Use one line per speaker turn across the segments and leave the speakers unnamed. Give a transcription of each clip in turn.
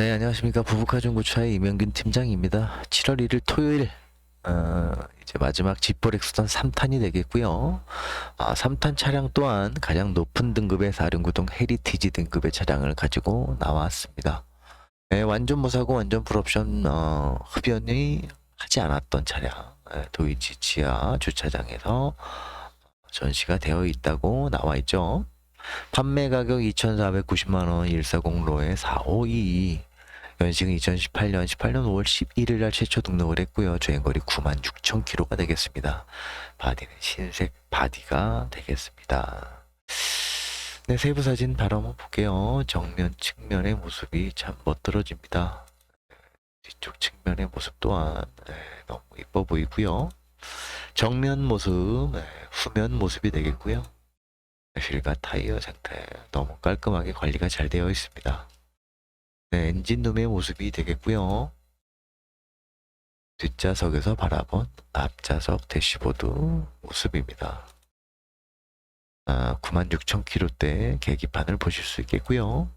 네, 안녕하십니까. 부부가정구차의 이명균 팀장입니다. 7월 1일 토요일, 어, 이제 마지막 지포렉스던 3탄이 되겠고요. 아, 3탄 차량 또한 가장 높은 등급의 4륜구동 헤리티지 등급의 차량을 가지고 나왔습니다. 네, 완전 무사고 완전 풀옵션, 어, 흡연이 하지 않았던 차량, 예, 도이치 지하 주차장에서 전시가 되어 있다고 나와 있죠. 판매 가격 2,490만 원 140로에 4522 연식은 2018년 18년 5월 11일 날 최초 등록을 했고요. 주행거리 96,000km가 되겠습니다. 바디는 흰색 바디가 되겠습니다. 네, 세부 사진 바로 한번 볼게요. 정면 측면의 모습이 참 멋들어집니다. 뒤쪽 측면의 모습 또한 네, 너무 이뻐 보이고요. 정면 모습, 네, 후면 모습이 되겠고요. 휠과 타이어 상태 너무 깔끔하게 관리가 잘 되어 있습니다. 네, 엔진룸의 모습이 되겠고요. 뒷좌석에서 바라본 앞좌석 대시보드 모습입니다. 아, 96,000km대 계기판을 보실 수 있겠고요.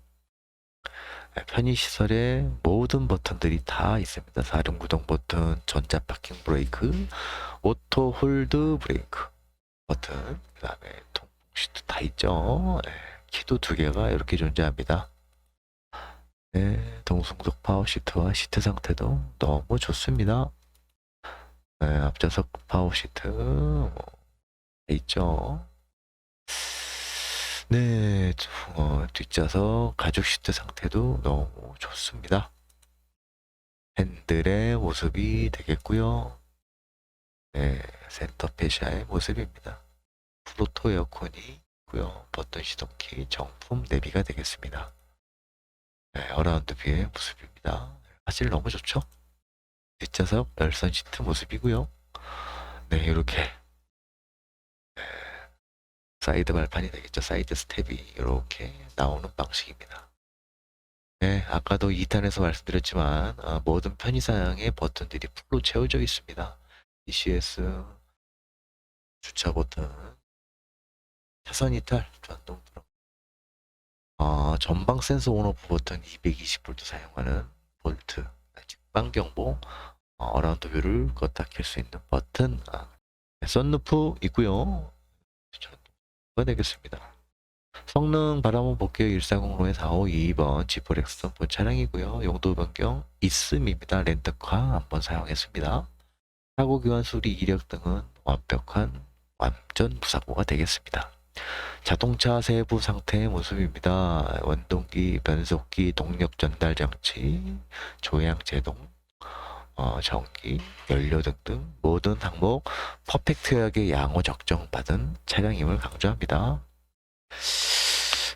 네, 편의시설에 모든 버튼들이 다 있습니다. 사륜구동 버튼, 전자 파킹 브레이크, 오토 홀드 브레이크 버튼, 그 다음에 통 시트 다 있죠. 네, 키도 두 개가 이렇게 존재합니다. 네, 동승석 파워 시트와 시트 상태도 너무 좋습니다. 네, 앞좌석 파워 시트 뭐, 돼 있죠. 네, 어, 뒷좌석 가죽 시트 상태도 너무 좋습니다. 핸들의 모습이 되겠고요. 네, 센터 페시아의 모습입니다. 프로토 에어컨이 있고요. 버튼 시동키 정품 내비가 되겠습니다. 네, 어라운드 뷰의 모습입니다. 사실 너무 좋죠? 뒷좌석 열선 시트 모습이고요. 네, 이렇게 네, 사이드 발판이 되겠죠. 사이드 스텝이 이렇게 나오는 방식입니다. 네, 아까도 2탄에서 말씀드렸지만 아, 모든 편의사양의 버튼들이 풀로 채워져 있습니다. ECS 주차 버튼 차선 이탈 전동 들어 어, 전방 센서 온오프 버튼 220V 사용하는 볼트 직방 경보 어, 어라운드 뷰를 껐다 켤 수 있는 버튼. 아, 썬루프 있고요. 전동가 되겠습니다. 성능 바라본 볼게요. 140로에 4522번 지프렉스 본 차량이고요. 용도 변경 있음입니다. 렌터카 한번 사용했습니다. 사고 교환 수리 이력 등은 완벽한 완전 무사고가 되겠습니다. 자동차 세부 상태의 모습입니다. 원동기, 변속기, 동력 전달 장치, 조향 제동, 어, 전기, 연료 등등 모든 항목 퍼펙트하게 양호 적정 받은 차량임을 강조합니다.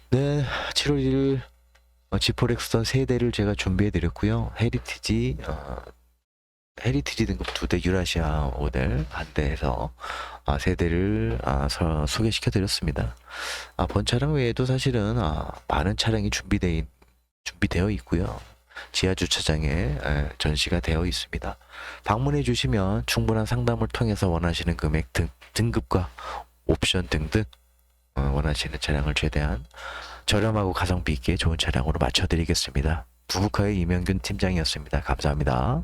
네, 7월 1일 어, 지포렉스던 세 대를 제가 준비해 드렸고요. 헤리티지 어, 헤리티지 등급 두 대 유라시아 모델 한 대에서 아, 세 대를 아, 서- 소개시켜 드렸습니다. 아, 본 차량 외에도 사실은 아, 많은 차량이 준비되 준비되어 있고요. 지하 주차장에 에, 전시가 되어 있습니다. 방문해 주시면 충분한 상담을 통해서 원하시는 금액 등 등급과 옵션 등등 어, 원하시는 차량을 최대한 저렴하고 가성비 있게 좋은 차량으로 맞춰 드리겠습니다. 부부카의 이명균 팀장이었습니다. 감사합니다.